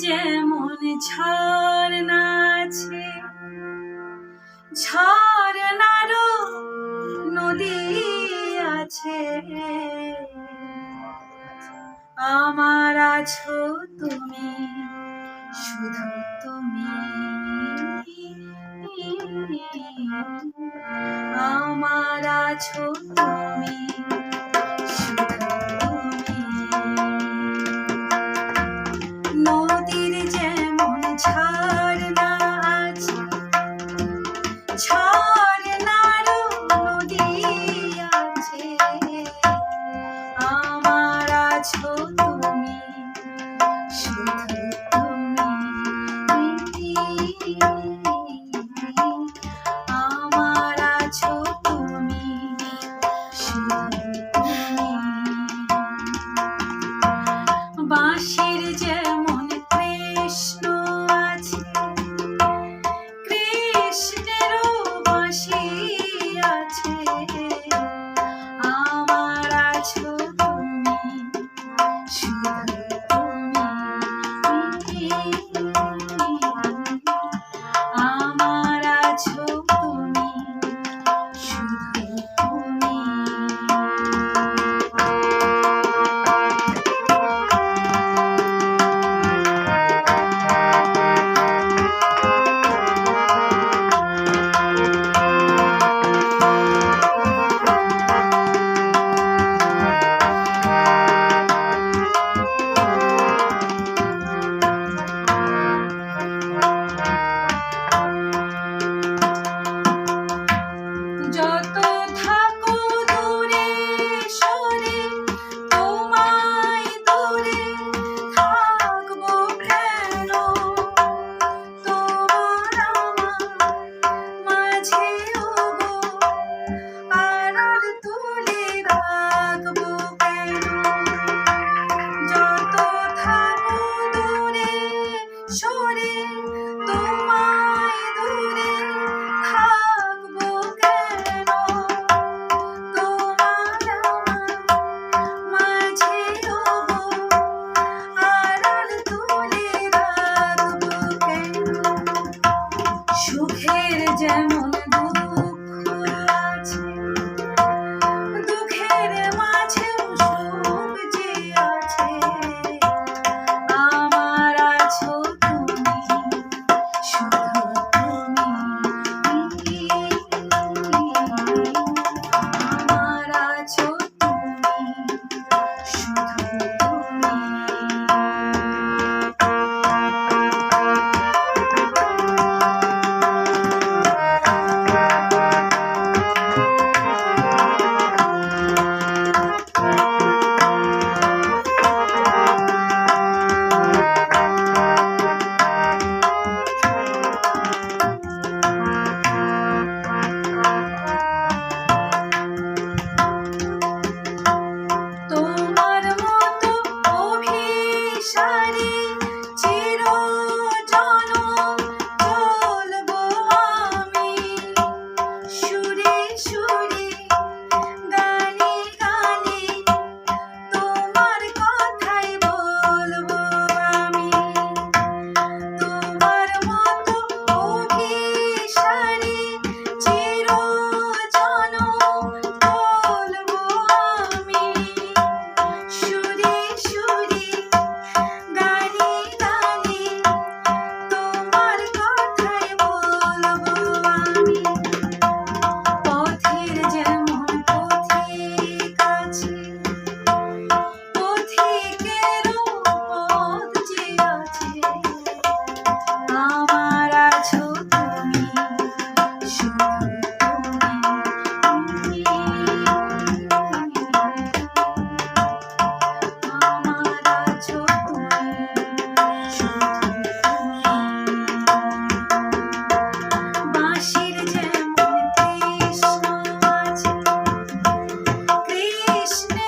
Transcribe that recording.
যেমন আছে ঝর্ণারও নদী আছে। আমার আছো তুমি শুধু তুমি। আমার আছো she जन Krishna.